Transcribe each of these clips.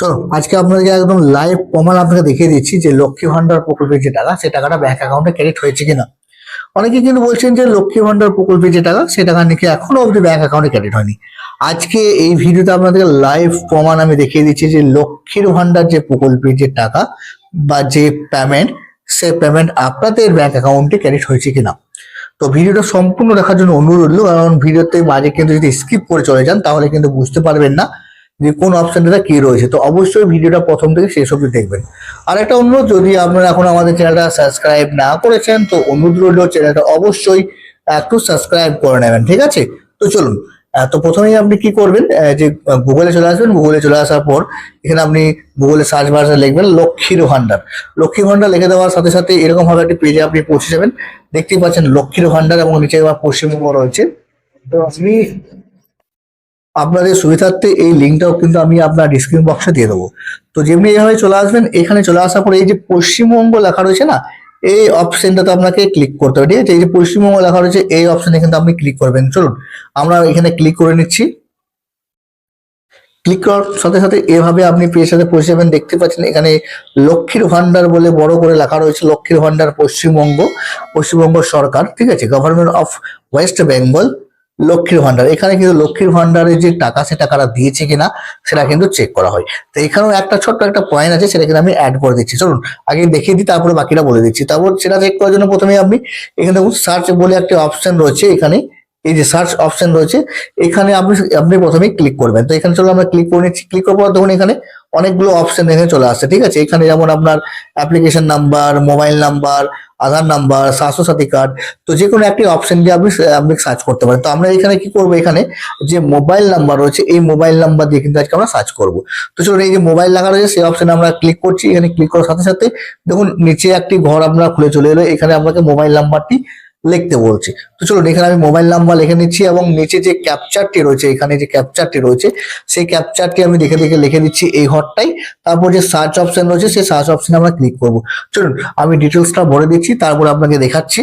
চলো, আজকে আপনাদেরকে একদম লাইভ প্রমাণ আপনাকে দেখিয়ে দিচ্ছি যে লক্ষ্মী ভান্ডার প্রকল্পের যে টাকা, সে টাকাটা ব্যাংক অ্যাকাউন্টে ক্রেডিট হয়েছে কিনা। অনেকে কিন্তু বলছেন যে লক্ষ্মী ভান্ডার প্রকল্পের যে টাকা, সে টাকা নাকি এখনও অবধি ব্যাংক অ্যাকাউন্টে ক্রেডিট হয়নি। আজকে এই ভিডিওতে আপনাদেরকে লাইভ প্রমাণ আমি দেখিয়ে দিচ্ছি যে লক্ষ্মীর ভান্ডার যে প্রকল্পের যে টাকা বা যে পেমেন্ট সে পেমেন্ট আপনাদের ব্যাংক অ্যাকাউন্টে ক্রেডিট হয়েছে কিনা। তো ভিডিওটা সম্পূর্ণ দেখার জন্য অনুরোধ রইল, কারণ ভিডিওতে মাঝে কিন্তু যদি স্কিপ করে চলে যান, তাহলে কিন্তু বুঝতে পারবেন না যে কোন অপশনটা কি রয়েছে? তো অবশ্যই ভিডিওটা প্রথম থেকে শেষ অবধি দেখবেন। আর একটা অনুরোধ, যদি আপনারা এখন আমাদের চ্যানেলটা সাবস্ক্রাইব না করেছেন, তো অনুরোধ রইল চ্যানেলটা অবশ্যই একটু সাবস্ক্রাইব করে নেবেন, ঠিক আছে? তো চলুন তো প্রথমেই আপনি কি করবেন যে গুগলে চলে আসবেন। গুগলে চলে আসার পর এখানে আপনি গুগলে সার্চ বারে লিখবেন লক্ষ্মীর ভান্ডার লক্ষ্মী ভান্ডার লিখে দেওয়ার সাথে সাথে এরকম ভাবে একটি পেজে আপনি পৌঁছে যাবেন। দেখতেই পাচ্ছেন লক্ষ্মীর ভান্ডার এবং নিচে আমার পশ্চিমবঙ্গ রয়েছে। তো আপনি আপনাদের সুবিধার্থে এই লিঙ্কটাও কিন্তু আমি আপনার ডিসক্রিপশন বক্সে দিয়ে দেবো। তো যেমনি এইভাবে চলে আসবেন, এখানে চলে আসার পরে এই যে পশ্চিমবঙ্গ লেখা রয়েছে না, এই অপশনটাতে আপনাকে ক্লিক করতে হবে, ঠিক আছে? এই যে পশ্চিমবঙ্গ লেখা রয়েছে, এই অপশনে কিন্তু আপনি ক্লিক করবেন। চলুন, আমরা এখানে ক্লিক করে নিচ্ছি। ক্লিক করার সাথে সাথে এভাবে আপনি পেয়ের সাথে পৌঁছে যাবেন। দেখতে পাচ্ছেন এখানে লক্ষ্মীর ভান্ডার বলে বড় করে লেখা রয়েছে, লক্ষ্মীর ভান্ডার পশ্চিমবঙ্গ পশ্চিমবঙ্গ সরকার, ঠিক আছে? গভর্নমেন্ট অফ ওয়েস্ট বেঙ্গল লক্ষ্মীর ভান্ডার। এখানে কিন্তু লক্ষ্মীর ভান্ডারের যে টাকা, সে টাকাটা দিয়েছে কিনা, সেটা কিন্তু চেক করা হয়। তো এখানেও একটা ছোট্ট একটা পয়েন্ট আছে সেটা কিন্তু আমি অ্যাড করে দিচ্ছি। চলুন, আগে দেখিয়ে দিই, তারপরে বাকিটা বলে দিচ্ছি। তারপর সেটা চেক করার জন্য প্রথমে আপনি এখানে দেখুন সার্চ বলে একটা অপশন রয়েছে এখানে। এই যে সার্চ অপশন রয়েছে, এখানে আপনি আপনি প্রথমে ক্লিক করবেন। তো এখানে চলো আমরা ক্লিক করে নিচ্ছি। ক্লিক করার পর দেখুন এখানে অনেকগুলো অপশন এখানে চলে আসছে, ঠিক আছে? এখানে যেমন আপনার application number mobile number Aadhaar number Swasthya Sathi card তো যে কোনো একটি অপশন দিয়ে আপনি আপনি সার্চ করতে পারেন। তো আমরা এখানে কি করব? এখানে যে মোবাইল নাম্বার রয়েছে, এই মোবাইল নাম্বার দিয়ে কিন্তু আজকে আমরা সার্চ করব। তো চলুন, এই যে মোবাইল লেখা রয়েছে, সেই অপশনে আমরা ক্লিক করছি। এখানে ক্লিক করার সাথে সাথে দেখুন, নিচে একটি ঘর আপনার খুলে চলে এলো। এখানে আপনাকে মোবাইল নাম্বারটি লিখতে বলছি। তো চলো এখানে আমি মোবাইল নাম্বার লিখে নিচ্ছি এবং নিচে যে ক্যাপচারটি রয়েছে, এখানে যে ক্যাপচারটি রয়েছে, সেই ক্যাপচারটি আমি দেখে দেখে লিখে দিচ্ছি এই হটটাই তারপর যে সার্চ অপশন রয়েছে, সেই সার্চ অপশনে আমরা ক্লিক করব। চলুন, আমি ডিটেলসটা ভরে দিচ্ছি, তারপর আপনাকে দেখাচ্ছি।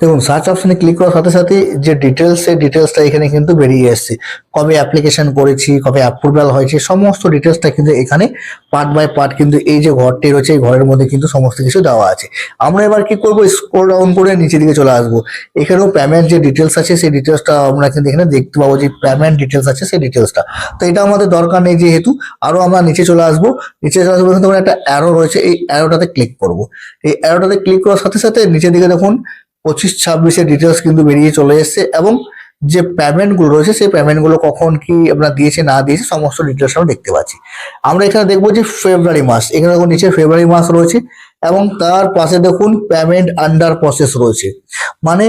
দেখুন সার্চ অপশনে ক্লিক করার সাথে সাথে যে ডিটেলস সেই ডিটেলসটা এখানে কিন্তু বেরিয়ে এসছে কবে অ্যাপ্লিকেশন করেছি, কবে অ্যাপ্রুভাল হয়েছে, সমস্ত ডিটেলসটা কিন্তু এখানে পার্ট বাই পার্ট কিন্তু এই যে ঘরটি রয়েছে, এই ঘরের মধ্যে কিন্তু সমস্ত কিছু দেওয়া আছে। আমরা এবার কি করব? স্ক্রল ডাউন করে নিচের দিকে চলে আসব। এখানেও পেমেন্ট যে ডিটেলস আছে, সেই ডিটেলসটা আমরা কিন্তু এখানে দেখতে পাবো যে পেমেন্ট ডিটেলস আছে, সেই ডিটেলসটা তো এটা আমাদের দরকার নেই যেহেতু আরও আমরা নিচে চলে আসব। নিচে চলে আসব দেখুন একটা অ্যারো রয়েছে, এই অ্যারোটাতে ক্লিক করব। এই অ্যারোটাতে ক্লিক করার সাথে সাথে নিচের দিকে দেখুন পঁচিশ ছাব্বিশের ডিটেলস কিন্তু বেরিয়ে চলে এসেছে এবং যে পেমেন্টগুলো রয়েছে, সেই পেমেন্টগুলো কখন কি আপনার দিয়েছে, না দিয়েছে, সমস্ত ডিটেলস আমরা দেখতে পাচ্ছি। আমরা এখানে দেখব যে ফেব্রুয়ারি মাস, এখানে দেখুন নিচে ফেব্রুয়ারি মাস রয়েছে এবং তার পাশে দেখুন পেমেন্ট আন্ডার প্রসেস রয়েছে। মানে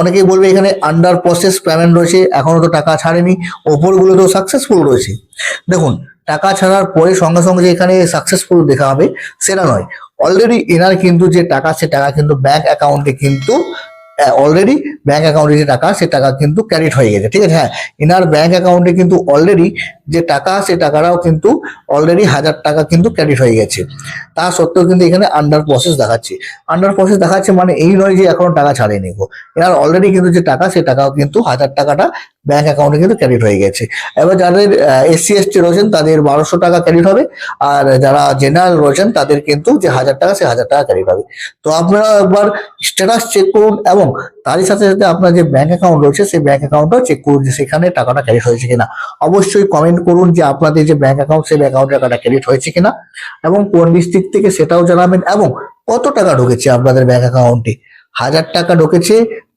অনেকেই বলবে এখানে আন্ডার প্রসেস পেমেন্ট রয়েছে, এখনও তো টাকা ছাড়েনি, ওপরগুলো তো সাকসেসফুল রয়েছে। দেখুন, টাকা ছাড়ার পরে সঙ্গে সঙ্গে যে এখানে সাকসেসফুল দেখা হবে, সেটা নয়। অলরেডি এনার কিন্তু যে টাকা, সে টাকা কিন্তু ব্যাংক অ্যাকাউন্টে কিন্তু অলরেডি ব্যাংক অ্যাকাউন্টে যে টাকা, সে টাকা কিন্তু ক্যারিট হয়ে গেছে, ঠিক আছে? হ্যাঁ এনার ব্যাংক অ্যাকাউন্টে কিন্তু অলরেডি যে টাকা, সে টাকাটাও কিন্তু অলরেডি হাজার টাকা কিন্তু ক্যারিট হয়ে গেছে। তা সত্ত্বেও কিন্তু এখানে আন্ডার প্রসেস দেখাচ্ছে। আন্ডার প্রসেস দেখাচ্ছে মানে এই নয় যে এখনও টাকা ছাড়েনি গো। এনার অলরেডি কিন্তু যে টাকা, সে টাকাও কিন্তু হাজার টাকাটা ব্যাংক অ্যাকাউন্টে কিন্তু ক্রেডিট হয়ে গেছে। এবার যাদের এসসি এসটি রয়েছেন, তাদের বারোশো টাকা ক্রেডিট হবে। আর যারা জেনারেল রয়েছেন, তাদের কিন্তু যে হাজার টাকা, সে হাজার টাকা ক্রেডিট হবে। তো আপনারা একবার স্ট্যাটাস চেক করুন এবং তারই সাথে সাথে আপনার যে ব্যাংক অ্যাকাউন্ট রয়েছে, সেই ব্যাংক অ্যাকাউন্টটাও চেক করুন যে সেখানে টাকাটা ক্রেডিট হয়েছে কিনা। অবশ্যই কমেন্ট করুন যে আপনাদের যে ব্যাংক অ্যাকাউন্ট সেই ব্যাংক অ্যাকাউন্টে টাকাটা ক্রেডিট হয়েছে কিনা। এবং কোন ডিস্ট্রিক্ট থেকে সেটাও জানাবেন এবং কত টাকা ঢুকেছে আপনাদের ব্যাংক অ্যাকাউন্টে হাজার টাকা ঢুকেছে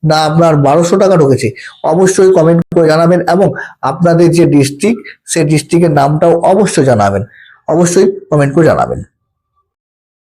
না আপনার বারোশো টাকা ঢুকেছে। অবশ্যই কমেন্ট করে জানাবেন এবং আপনাদের যে ডিস্ট্রিক্ট সেই ডিস্ট্রিক্টের নামটাও অবশ্যই জানাবেন। অবশ্যই কমেন্ট করে জানাবেন।